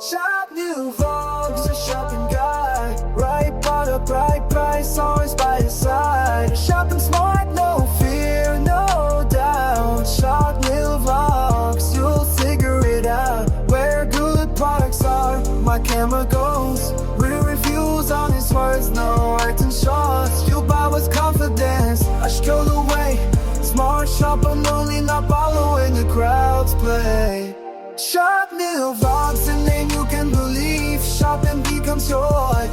Shop new Vogue's a shopping guy. Right product, right price, always by your side. Shopping smart, no fear, no doubt. Shop new Vogue's, you'll figure it out. Where good products are, my camera goes. Real reviews, honest words, no art and shots. You buy with confidence, I stroll away. Smart shopper, lonely, not following the crowds play. Shop new vibes, canción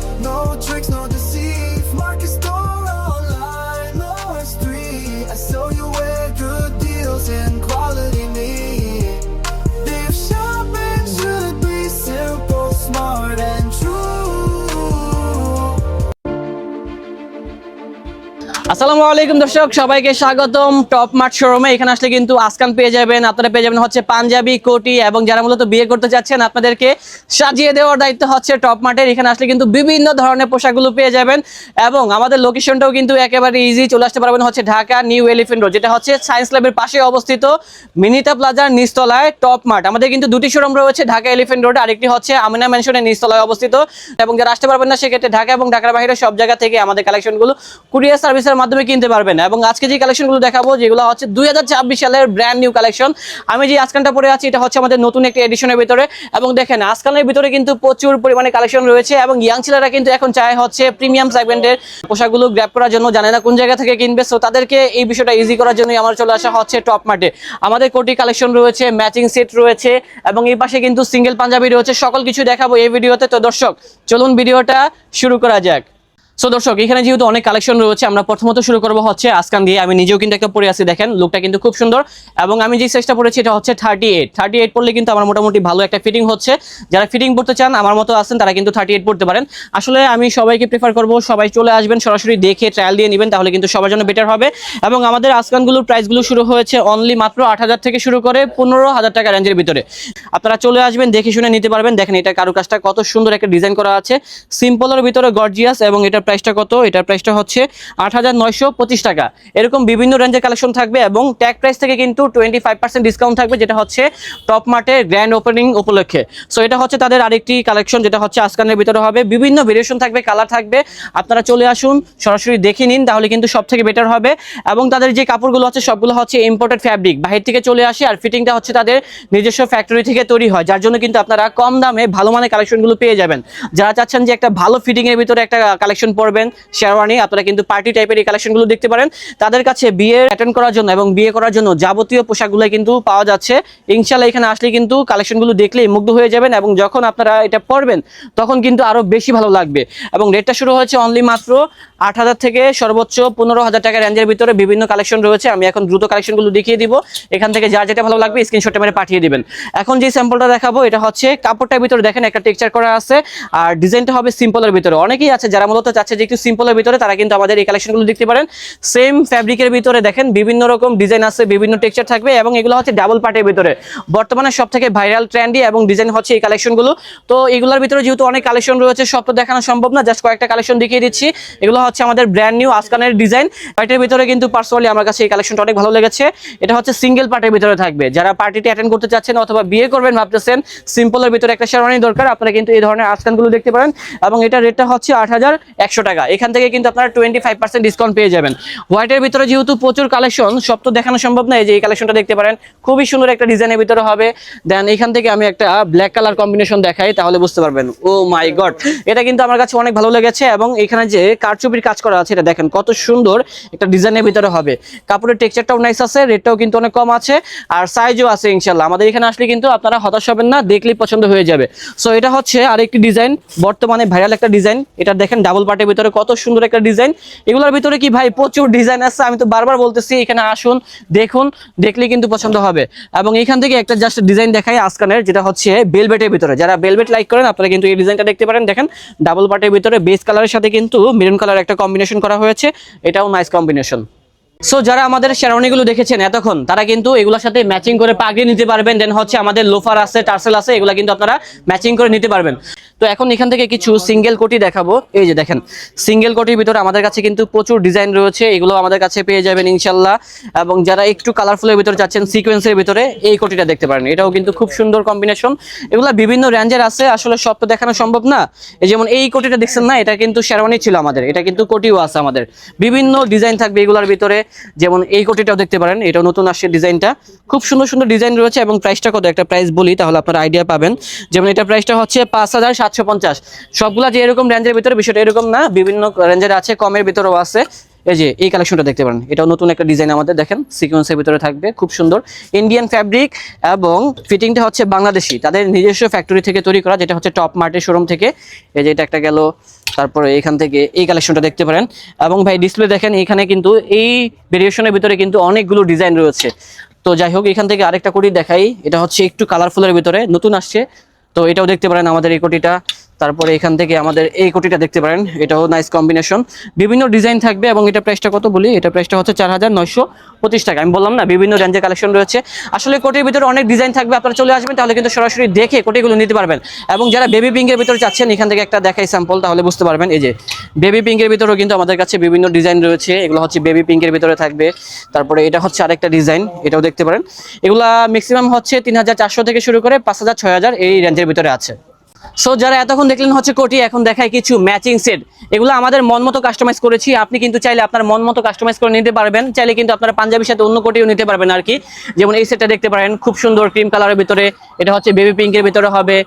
আসসালামু আলাইকুম দর্শক, সবাইকে স্বাগতম top mart শোরুমে। এখানে আসলে কিন্তু আসকান পেয়ে যাবেন, আপনারা পেয়ে যাবেন হচ্ছে পাঞ্জাবি, কোটি এবং যারা মূলত বিয়ে করতে যাচ্ছেন আপনাদেরকে সাজিয়ে দেওয়ার দায়িত্ব হচ্ছে টপ মার্টের। এখানে আসলে কিন্তু বিভিন্ন ধরনের পোশাকগুলো পেয়ে যাবেন এবং আমাদের লোকেশনটাও কিন্তু একেবারে ইজি চলে আসতে পারবেন হচ্ছে ঢাকা নিউ এলিফেন্ট রোড, যেটা হচ্ছে সায়েন্স ল্যাবের পাশে অবস্থিত মিনিতা প্লাজার নিচতলায় টপ মার্ট। আমাদের কিন্তু দুটি শোরুম রয়েছে ঢাকা এলিফেন্ট রোড, আরেকটি হচ্ছে আমিনা ম্যানশনের নিচতলায় অবস্থিত। এবং যারা আসতে পারবেন না, সেক্ষেত্রে ঢাকা এবং ঢাকার বাইরে সব জায়গা থেকে আমাদের কালেকশনগুলো কুরিয়ার সার্ভিসের মাধ্যমে কিনতে পারবেন। এবং আজকে যে কালেকশনগুলো দেখাবো, যেগুলো হচ্ছে দুই সালের ব্র্যান্ড নিউ কালেকশন আমি যে আজকানটা পরে আছি, এটা হচ্ছে আমাদের নতুন একটি এডিশনের ভিতরে। এবং দেখেন, আজকালের ভিতরে কিন্তু প্রচুর পরিমাণে কালেকশন রয়েছে এবং ইয়াং ছেলেরা কিন্তু এখন চায় হচ্ছে প্রিমিয়াম সেগমেন্টের পোশাকগুলো গ্র্যাপ করার জন্য। জানে না কোন জায়গা থেকে কিনবে সো তাদেরকে এই বিষয়টা ইজি করার জন্যই আমার চলে আসা হচ্ছে টপ মার্টে আমাদের কোটি কালেকশন রয়েছে ম্যাচিং সেট রয়েছে, এবং এই পাশে কিন্তু সিঙ্গেল পাঞ্জাবি রয়েছে। সকল কিছু দেখাবো এই ভিডিওতে। তো দর্শক, চলুন ভিডিওটা শুরু করা যাক। সো দর্শক, এখানে যেহেতু অনেক কালেকশন রয়েছে, আমরা প্রথমত শুরু করব হচ্ছে আসকান দিয়ে। আমি নিজেও কিন্তু একটা পরে আছি, দেখেন লুকটা কিন্তু খুব সুন্দর। এবং আমি যে সাইজটা পরেছি, এটা হচ্ছে থার্টি এইট থার্টি এইট পড়লে কিন্তু আমার মোটামুটি ভালো একটা ফিটিং হচ্ছে। যারা ফিটিং পড়তে চান, আমার মতো আছেন, তারা কিন্তু থার্টি এইট পড়তে পারেন। আসলে আমি সবাইকে প্রেফার করব, সবাই চলে আসবেন, সরাসরি দেখে ট্রায়াল দিয়ে নেবেন, তাহলে কিন্তু সবার জন্য বেটার হবে। এবং আমাদের আসকানগুলোর প্রাইসগুলো শুরু হয়েছে অনলি মাত্র আট হাজার থেকে শুরু করে পনেরো হাজার টাকা রেঞ্জের ভিতরে। আপনারা চলে আসবেন, দেখে শুনে নিতে পারবেন। দেখেন, এটা কারুকাজটা কত সুন্দর একটা ডিজাইন করা আছে। সিম্পলের ভিতরে গর্জিয়াস এবং এটার প্রাইসটা কত? এটার প্রাইসটা হচ্ছে আট হাজার নয়শো পঁচিশ টাকা। এরকম বিভিন্ন রেঞ্জের কালেকশন থাকবে এবং ট্যাগ প্রাইস থেকে কিন্তু টোয়েন্টি ডিসকাউন্ট থাকবে, যেটা হচ্ছে টপ মার্টের গ্র্যান্ড ওপেনিং উপলক্ষে। সো এটা হচ্ছে তাদের আরেকটি কালেকশন যেটা হচ্ছে আসকানের ভিতরে হবে। বিভিন্ন ভেরিয়েশন থাকবে কালার থাকবে। আপনারা চলে আসুন, সরাসরি দেখে নিন, তাহলে কিন্তু সব থেকে বেটার হবে। এবং তাদের যে কাপড়গুলো আছে, সবগুলো হচ্ছে ইম্পোর্টেড ফ্যাব্রিক বাহির থেকে চলে আসে, আর ফিটিংটা হচ্ছে তাদের নিজস্ব ফ্যাক্টরি থেকে তৈরি হয়, যার জন্য কিন্তু আপনারা কম দামে ভালো মানের কালেকশনগুলো পেয়ে যাবেন। যারা চাচ্ছেন যে একটা ভালো ফিটিং এর ভিতরে একটা কালেকশন পরবেন। শেরওয়ানি আপনারা কিন্তু পার্টি টাইপের এই কালেকশনগুলো দেখতে পারেন। তাদের কাছে বিয়ে অ্যাটেন্ড করার জন্য এবং বিয়ে করার জন্য যাবতীয় পোশাকগুলো কিন্তু পাওয়া যাচ্ছে। ইনশাল্লাহ এখানে আসলে কিন্তু কালেকশনগুলো দেখলেই মুগ্ধ হয়ে যাবেন এবং যখন আপনারা এটা পরবেন, তখন কিন্তু আরও বেশি ভালো লাগবে। এবং রেটটা শুরু হয়েছে অনলি মাত্র আট হাজার থেকে সর্বোচ্চ পনেরো হাজার টাকা রেঞ্জের ভিতরে বিভিন্ন কালেকশন রয়েছে। আমি এখন দ্রুত কালেকশনগুলো দেখিয়ে দিব। এখান থেকে যা যেটা ভালো লাগবে স্ক্রিনশটে মেরে পাঠিয়ে দিবেন। এখন যে স্যাম্পলটা দেখাবো, এটা হচ্ছে কাপড়টার ভিতরে দেখেন একটা টেক্সচার করা আছে। আর ডিজাইনটা হবে সিম্পলের ভিতরে। অনেকেই আছে যারা মূলত চাচ্ছে যে একটু সিম্পলের ভিতরে, তারা কিন্তু আমাদের এই কালেকশনগুলো দেখতে পারেন। সেম ফ্যাব্রিকের ভিতরে দেখেন, বিভিন্ন রকম ডিজাইন আছে, বিভিন্ন টেক্সচার থাকবে এবং এগুলো হচ্ছে ডাবল পার্টের ভিতরে। বর্তমানে সব থেকে ভাইরাল ট্রেন্ডি এবং ডিজাইন হচ্ছে এই কালেকশনগুলো তো এগুলোর ভিতরে যেহেতু অনেক কালেকশন রয়েছে, সব তো দেখানো সম্ভব না জাস্ট কয়েকটা কালেকশন দেখিয়ে দিচ্ছি। এগুলো হচ্ছে আমাদের ব্র্যান্ড নিউ আসকানের ডিজাইন পার্টির ভিতরে কিন্তু পার্সোনালি আমার কাছে এই কালেকশনটা অনেক ভালো লেগেছে। এটা হচ্ছে সিঙ্গেল পার্টের ভিতরে থাকবে। যারা পার্টিতে অ্যাটেন্ড করতে চাচ্ছেন অথবা বিয়ে করবেন ভাবতেছেন সিম্পলের ভিতরে একটা শেরওয়ানি দরকার, আপনারা কিন্তু এই ধরনের আসকানগুলো দেখতে পারেন। এবং এটা রেটটা হচ্ছে আট হাজার একশো টাকা। এখান থেকে কিন্তু আপনারা টোয়েন্টি ফাইভ পার্সেন্ট ডিসকাউন্ট পেয়ে যাবেন। হোয়াইটের ভিতরে যেহেতু প্রচুর কালেকশন সব তো দেখানো সম্ভব নয় যে এই কালেকশনটা দেখতে পারেন, খুবই সুন্দর একটা ডিজাইনের ভিতরে হবে। দেন এখান থেকে আমি একটা ব্ল্যাক কালার কম্বিনেশন দেখাই, তাহলে বুঝতে পারবেন। ও মাই গড এটা কিন্তু আমার কাছে অনেক ভালো লেগেছে এবং এখানে যে কারচুপির কাজ করা আছে, এটা দেখেন কত সুন্দর একটা ডিজাইনের ভিতরে হবে। কাপড়ের টেক্সচারটাও নাইস আছে রেটটাও কিন্তু অনেক কম আছে, আর সাইজও আছে ইনশাল্লাহ আমাদের এখানে আসলে কিন্তু আপনারা হতাশ হবেন না, দেখলেই পছন্দ হয়ে যাবে। সো এটা হচ্ছে আরেকটি ডিজাইন বর্তমানে ভাইরাল একটা ডিজাইন এটা দেখেন ডাবল পার্টের ভিতরে কত সুন্দর একটা ডিজাইন। এগুলোর ভিতরে কি ভাই প্রচুর ডিজাইন আছে? আমি তো বারবার বলতেছি, এখানে আসুন, দেখুন দেখলে কিন্তু পছন্দ হবে। এবং এখান থেকে একটা জাস্ট ডিজাইন দেখাই আসকানের যেটা হচ্ছে বেলভেটের ভিতরে। যারা বেলভেট লাইক করেন, আপনারা কিন্তু এই ডিজাইনটা দেখতে পারেন। দেখেন ডাবল পার্টের ভিতরে বেস কালারের সাথে কিন্তু মেরুন কালার একটা কম্বিনেশন করা হয়েছে। এটাও নাইস কম্বিনেশন সো যারা আমাদের শেরওয়ানিগুলো দেখেছেন এতক্ষণ, তারা কিন্তু এগুলোর সাথে ম্যাচিং করে পাগড়ি নিতে পারবেন। দেন হচ্ছে আমাদের লোফার আছে টার্সেল আছে, এগুলো কিন্তু আপনারা ম্যাচিং করে নিতে পারবেন। তো এখন এখান থেকে কিছু সিঙ্গেল কোটি দেখাবো। এই যে দেখেন সিঙ্গেল কোটির ভিতরে আমাদের কাছে কিন্তু প্রচুর ডিজাইন রয়েছে, এগুলো আমাদের কাছে পেয়ে যাবেন ইনশাল্লাহ। এবং যারা একটু কালারফুলের ভিতরে চাচ্ছেন সিকোয়েন্সের ভিতরে এই কোটিটা দেখতে পারেন। এটাও কিন্তু খুব সুন্দর কম্বিনেশন এগুলো বিভিন্ন রেঞ্জের আছে, আসলে সব তো দেখানো সম্ভব না। যেমন এই কোটিটা দেখছেন না, এটা কিন্তু শেরওয়ানি ছিল আমাদের, এটা কিন্তু কোটিও আছে আমাদের। বিভিন্ন ডিজাইন থাকবে এগুলোর ভিতরে। যেমন এই কোটিটাও দেখতে পারেন, এটাও নতুন আসছে ডিজাইনটা খুব সুন্দর সুন্দর ডিজাইন রয়েছে এবং প্রাইসটা কত একটা প্রাইস বলি, তাহলে আপনারা আইডিয়া পাবেন। যেমন এটা প্রাইসটা হচ্ছে পাঁচ হাজার সাতশো পঞ্চাশ। সবগুলা যে এরকম রেঞ্জের ভিতরে বিষয়টা এরকম না, বিভিন্ন রেঞ্জের আছে, কমের ভিতরেও আছে। এই যে, এই কালেকশনটা দেখতে পারেন। এটাও নতুন একটা ডিজাইন আমাদের, দেখেন সিকোয়েন্সের ভিতরে থাকবে, খুব সুন্দর। ইন্ডিয়ান ফ্যাব্রিক এবং ফিটিংটা হচ্ছে বাংলাদেশি। তাদের নিজস্ব ফ্যাক্টরি থেকে তৈরি করা, যেটা হচ্ছে টপ মার্টের শোরুম থেকে। এই যে, এটা একটা গেল, তারপরে এখান থেকে এই কালেকশনটা দেখতে পারেন। এবং ভাই ডিসপ্লে দেখেন, এখানে কিন্তু এই ভেরিয়েশনের ভিতরে কিন্তু অনেকগুলো ডিজাইন রয়েছে। তো যাই হোক, এখান থেকে আরেকটা কোটি দেখাই। এটা হচ্ছে একটু কালারফুলের ভিতরে, নতুন আসছে। তো এটাও দেখতে পারেন আমাদের এই কোটিটা। তারপরে এখান থেকে আমাদের এই কোটিটা দেখতে পারেন, এটাও নাইস কম্বিনেশন বিভিন্ন ডিজাইন থাকবে এবং এটা প্রাইসটা কত বলি? এটা প্রাইসটা হচ্ছে চার হাজার নয়শো পঁচিশ টাকা। আমি বললাম না, বিভিন্ন রেঞ্জের কালেকশন রয়েছে। আসলে কোটির ভিতরে অনেক ডিজাইন থাকবে, আপনারা চলে আসবেন, তাহলে কিন্তু সরাসরি দেখে কোটিগুলো নিতে পারবেন। এবং যারা বেবি পিঙ্কের ভিতরে চাচ্ছেন, এখান থেকে একটা দেখাই স্যাম্পল তাহলে বুঝতে পারবেন। এই যে বেবি পিঙ্কের ভিতরেও কিন্তু আমাদের কাছে বিভিন্ন ডিজাইন রয়েছে। এগুলো হচ্ছে বেবি পিঙ্কের ভিতরে থাকবে। তারপরে এটা হচ্ছে আরেকটা ডিজাইন এটাও দেখতে পারেন। এগুলা ম্যাক্সিমাম হচ্ছে তিন হাজার চারশো থেকে শুরু করে পাঁচ হাজার এই রেঞ্জের ভিতরে আছে। সো যারা এতক্ষণ দেখলেন হচ্ছে কোটি, এখন দেখায় কিছু ম্যাচিং সেট এগুলো আমাদের মন মতো কাস্টমাইজ করেছি। আপনি কিন্তু চাইলে আপনার মন মতো কাস্টমাইজ করে নিতে পারবেন। চাইলে কিন্তু আপনারা পাঞ্জাবির সাথে অন্য কোটিও নিতে পারবেন আর কি। যেমন এই সেটটা দেখতে পারেন, খুব সুন্দর ক্রিম কালারের ভিতরে। এটা হচ্ছে বেবি পিঙ্কের ভিতরে হবে।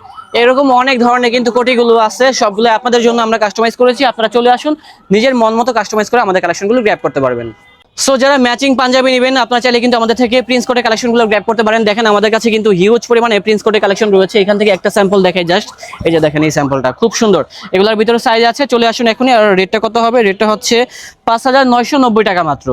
এরকম অনেক ধরনের কিন্তু কোটিগুলো আছে। সবগুলো আপনাদের জন্য আমরা কাস্টমাইজ করেছি। আপনারা চলে আসুন, নিজের মন মতো কাস্টমাইজ করে আমাদের কালেকশনগুলো গ্র্যাপ করতে পারবেন। সো যারা ম্যাচিং পাঞ্জাবি নেবেন, আপনার চাইলে কিন্তু আমাদের থেকে প্রিন্স কোটের কালেকশনগুলো গ্র্যাপ করতে পারেন। দেখেন, আমাদের কাছে কিন্তু হিউজ পরিমাণে প্রিন্স কোটের কালেকশন রয়েছে। এখান থেকে একটা স্যাম্পল দেখাই জাস্ট এই যে দেখেন, এই স্যাম্পলটা খুব সুন্দর। এগুলোর ভিতরে সাইজ আছে, চলে আসুন এখনই। আর রেটটা কত হবে? রেটটা হচ্ছে পাঁচ হাজার নয়শো নব্বই টাকা মাত্র।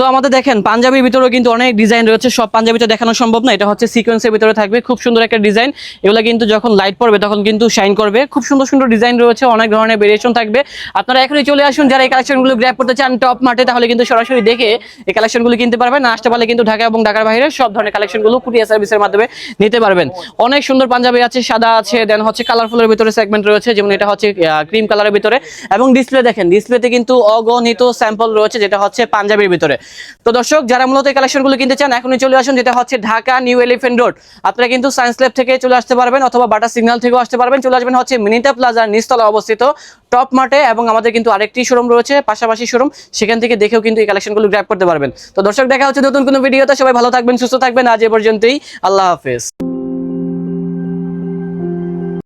সো আমাদের দেখেন, পাঞ্জাবির ভিতরেও কিন্তু অনেক ডিজাইন রয়েছে। সব পাঞ্জাবিতে দেখানো সম্ভব না, এটা হচ্ছে সিকোয়েন্সের ভিতরে থাকবে। খুব সুন্দর একটা ডিজাইন এগুলো কিন্তু যখন লাইট পড়বে, তখন কিন্তু শাইন করবে। খুব সুন্দর সুন্দর ডিজাইন রয়েছে, অনেক ধরনের ভেরিয়েশন থাকবে। আপনারা এখনই চলে আসুন, যারা এই কালেকশনগুলো গ্র্যাপ করতে চান টপ মার্টে তাহলে কিন্তু সরাসরি দেখে এই কালেকশনগুলো কিনতে পারবেন। আসতে পারলে কিন্তু ঢাকা এবং ঢাকার বাইরে সব ধরনের কালেকশনগুলো কুরিয়ার সার্ভিসের মাধ্যমে নিতে পারবেন। অনেক সুন্দর পাঞ্জাবি আছে, সাদা আছে দেন হচ্ছে কালারফুলের ভিতরে সেগমেন্ট রয়েছে, যেমন এটা হচ্ছে ক্রিম কালারের ভিতরে। এবং ডিসপ্লে দেখেন ডিসপ্লেতে কিন্তু অগণিত স্যাম্পল রয়েছে, যেটা হচ্ছে পাঞ্জাবির ভিতরে। তো দর্শক, যারা মূলত এই কালেকশনগুলো কিনতে চান, এখনই চলে আসুন, যেটা হচ্ছে ঢাকা নিউ এলিফেন্ট রোড আপনারা কিন্তু সায়েন্স ল্যাব থেকে চলে আসতে পারবেন, অথবা বাটা সিগন্যাল থেকেও আসতে পারবেন। চলে আসবেন হচ্ছে মিনিটা প্লাজার নিচতলা অবস্থিত টপ মার্টে এবং আমাদের কিন্তু আরেকটি শোরুম রয়েছে, পাশাপাশি শোরুম সেখান থেকে দেখেও কিন্তু এই কালেকশনগুলো গ্র্যাপ করতে পারবেন। তো দর্শক, দেখা হচ্ছে নতুন কোনো ভিডিওতে সবাই ভালো থাকবেন, সুস্থ থাকবেন, আজ এ পর্যন্তই, আল্লাহ হাফেজ।